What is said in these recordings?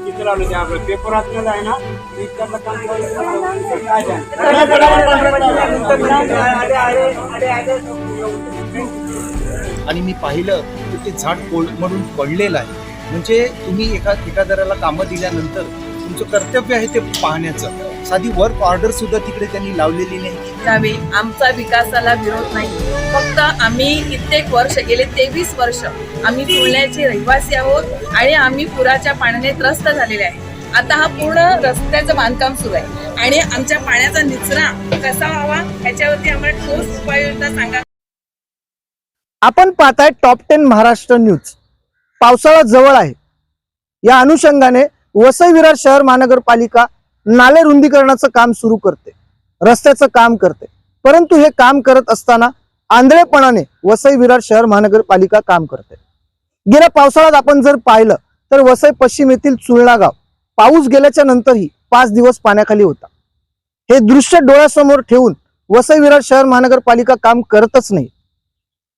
हे तिथं लावलं ते आपलं पेपर आहे ना काम करायचं. आणि मी पाहिलं तर ते झाड कोल म्हणून पडलेलं आहे म्हणजे तुम्ही एका ठेकादाराला कामं दिल्यानंतर तुमचं कर्तव्य आहे ते पाहण्याचं साधी वर्क ऑर्डर सुद्धा तिकडे त्यांनी लावलेली नाही. द्यावे आमचा विकासाला विरोध नाही. फक्त आम्ही कित्येक वर्ष गेले तेवीस वर्ष आम्ही पुण्याचे रहिवासी आहोत आणि आम्ही पुराच्या पाण्याने त्रस्त झालेले आहे. आता हा पूर्ण रस्त्याचं बांधकाम सुरू आहे. आणि आमच्या पाण्याचा निचरा कसा व्हावा ह्याच्यावरती आम्हाला ठोस उपाययोजना सांगा. आपण पाहताय टॉप टेन महाराष्ट्र न्यूज पावसाळा जवळ आहे. या अनुषंगाने वसई विरार शहर महानगरपालिका नाले रुंदीकरणाचं काम सुरू करते रस्त्याचं काम करते. परंतु हे काम करत असताना आंधळेपणाने वसई विरार शहर महानगरपालिका काम करते. गेल्या पावसाळ्यात आपण जर पाहिलं तर वसई पश्चिम येथील चुळणा गाव पाऊस गेल्याच्या नंतरही पाच दिवस पाण्याखाली होता. हे दृश्य डोळ्यासमोर ठेवून वसई विरार शहर महानगरपालिका काम करतच नाही.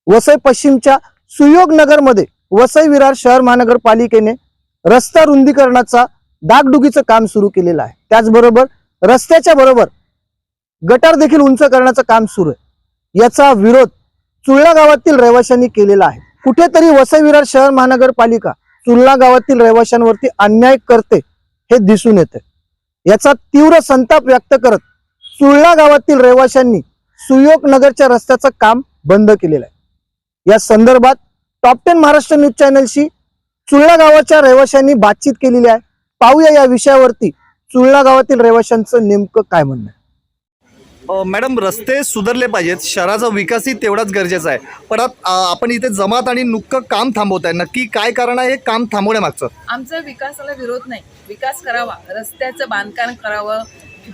वसई पश्चिमच्या सुयोग नगरमध्ये वसई विरार शहर महानगरपालिकेने रस्ता रुंदीकरणाचा डागडुगीचं काम सुरू केलेलं आहे. त्याचबरोबर रस्त्याच्या बरोबर गटार देखील उंच करण्याचं काम सुरू आहे. याचा विरोध चुळणा गावातील रहिवाशांनी केलेला आहे. कुठेतरी वसई विरार शहर महानगरपालिका चुलना गावातील रहिवाशांवरती अन्याय करते हे दिसून येते. याचा तीव्र संताप व्यक्त करत चुळणा गावातील रहिवाशांनी सुयोग नगरच्या रस्त्याचं काम बंद केलेलं आहे. या संदर्भात टॉप टेन महाराष्ट्र न्यूज चॅनलशी चुळला गावाच्या रहिवाशांनी बातचीत केलेली आहे. पाहूया या विषयावरती चुळणा गावातील रहिवाशांचं नेमकं काय म्हणणं मॅडम रस्ते सुधारले पाहिजेत शहराचा विकासही तेवढाच गरजेचा आहे. आ, आपण इथे जमात आणि नुक्क काम थांबवत आहे. नक्की काय कारण आहे हे काम थांबवण्यामागचं? आमचा विकासाला विरोध नाही. विकास करावा. रस्त्याचं बांधकाम करावं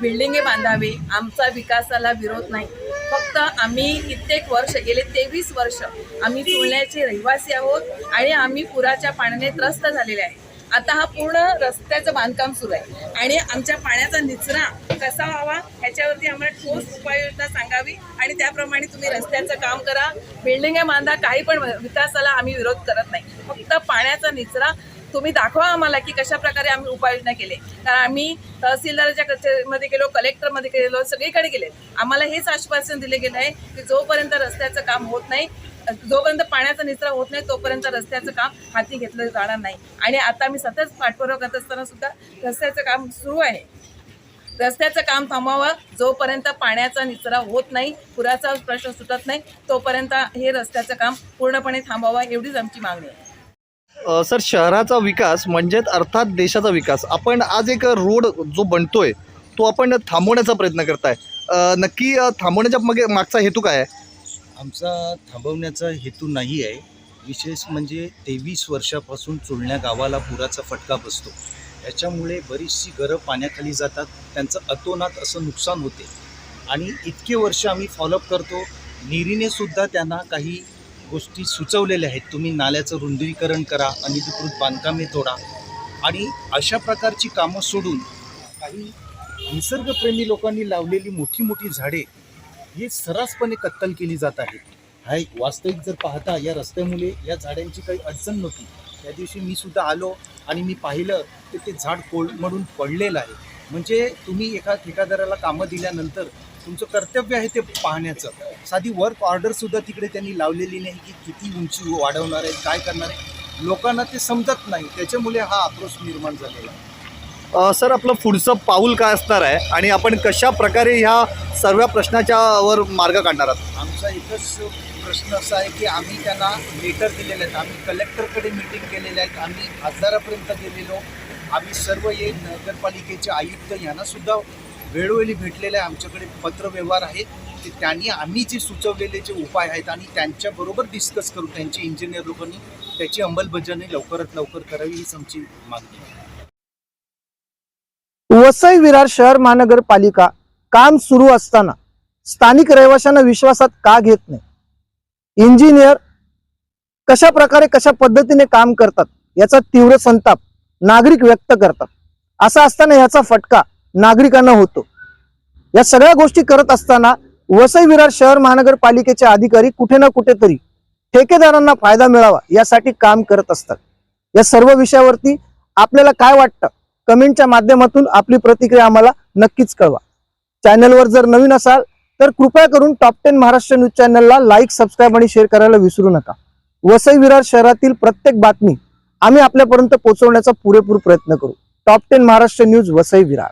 बिल्डिंगे बांधावे आमचा विकासाला विरोध नाही. फक्त आम्ही कित्येक वर्ष गेले तेवीस वर्ष आम्ही पुण्याचे रहिवासी आहोत आणि आम्ही पुराच्या पाण्याने त्रस्त झालेले आहे. आता हा पूर्ण रस्त्याचं बांधकाम सुरू आहे. आणि आमच्या पाण्याचा निचरा कसा व्हावा ह्याच्यावरती आम्हाला ठोस उपाययोजना सांगावी आणि त्याप्रमाणे तुम्ही रस्त्याचं काम करा. बिल्डिंगे बांधा काही पण विकासाला आम्ही विरोध करत नाही. फक्त पाण्याचा निचरा तुम्ही दाखवा आम्हाला की कशा प्रकारे आम्ही उपाययोजना केले. कारण आम्ही तहसीलदाराच्या कचेरीमध्ये गेलो कलेक्टरमध्ये गेलो सगळीकडे गेले. आम्हाला हेच आश्वासन दिले गेलं आहे की जोपर्यंत रस्त्याचं काम होत नाही जोपर्यंत पाण्याचा निचरा होत नाही तोपर्यंत रस्त्याचं काम हाती घेतलं जाणार नाही. आणि आता मी सतत पाठपुरावा करत असताना सुद्धा रस्त्याचं काम सुरू आहे. रस्त्याचं काम थांबवावं जोपर्यंत पाण्याचा निचरा होत नाही पुराचा प्रश्न सुटत नाही तोपर्यंत हे रस्त्याचं काम पूर्णपणे थांबावं एवढीच आमची मागणी आहे. सर शहराचा विकास म्हणजेच अर्थात देशाचा विकास. आपण आज एक रोड जो बनतोय तो आपण थांबवण्याचा प्रयत्न करताय. नक्की थांबवण्याच्या मागे मागचा हेतू काय आहे? आमचा थांबवण्याचा हेतू नाही आहे. विशेष म्हणजे तेवीस वर्षापासून चुलण्या गावाला पुराचा फटका बसतो. याच्यामुळे बरीचशी घरं पाण्याखाली जातात. त्यांचं अतोनात असं नुकसान होते. आणि इतके वर्ष आम्ही फॉलोअप करतो. निरीने सुद्धा त्यांना काही गोष्टी सुचवलेल्या आहेत. तुम्ही नाल्याचं रुंदीकरण करा अनधिकृत बांधकामे तोडा. आणि अशा प्रकारची कामं सोडून काही निसर्गप्रेमी लोकांनी लावलेली मोठी मोठी झाडे ही सर्रासपणे कत्तल केली जात आहे. हा एक वास्तविक जर पाहता या रस्त्यामुळे या झाडांची काही अडचण नव्हती. त्या दिवशी मी सुद्धा आलो आणि मी पाहिलं तर ते झाड कोलमडून पडलेलं आहे. म्हणजे तुम्ही एका ठेकादाराला कामं दिल्यानंतर तुमचं कर्तव्य आहे ते पाहण्याचं. साधी वर्क ऑर्डरसुद्धा तिकडे त्यांनी लावलेली नाही की किती उंची वाढवणार आहे काय करणार आहे. लोकांना ते समजत नाही. त्याच्यामुळे हा आक्रोश निर्माण झालेला आहे. सर आपलं पुढचं पाऊल काय असणार आहे? आणि आपण कशा प्रकारे ह्या सर्व प्रश्नाच्या वर मार्ग काढणार आहात. आमचा एकच प्रश्न असा आहे की आम्ही त्यांना लेटर दिलेले आहेत. आम्ही कलेक्टरकडे मीटिंग केलेले आहेत. आम्ही खासदारापर्यंत गेलेलो. आम्ही सर्व हे नगरपालिकेचे आयुक्त यांना सुद्धा वेळोवेळी भेटलेले आहे. आमच्याकडे पत्रव्यवहार आहेत. ते त्यांनी आम्ही जे सुचवलेले जे उपाय आहेत आणि त्यांच्याबरोबर डिस्कस करू त्यांचे इंजिनियर लोकांनी त्याची अंमलबजावणी लवकरात लवकर करावी हीच आमची मागणी आहे. वसई विरार शहर महानगरपालिका काम सुरू असताना स्थानिक रहिवाशांना विश्वासात का घेत नाही? इंजिनियर कशा प्रकारे कशा पद्धतीने काम करतात? याचा तीव्र संताप नागरिक व्यक्त करतात. असा असताना याचा फटका नागरिकांना होतो. या सगळ्या गोष्टी करत असताना वसई विरार शहर महानगरपालिकेचे अधिकारी कुठे ना कुठेतरी ठेकेदारांना फायदा मिळावा यासाठी काम करत असतात. या सर्व विषयावरती आपल्याला काय वाटतं? कमेंटच्या माध्यमातून आपली प्रतिक्रिया आम्हाला नक्कीच कळवा. चॅनलवर जर नवीन असाल तर कृपया करून टॉप टेन महाराष्ट्र न्यूज चॅनलला लाईक सबस्क्राईब आणि शेअर करायला विसरू नका. वसई विरार शहरातील प्रत्येक बातमी आम्ही आपल्यापर्यंत पोहोचवण्याचा पुरेपूर प्रयत्न करू. Top ten Maharashtra news Vasai Virar.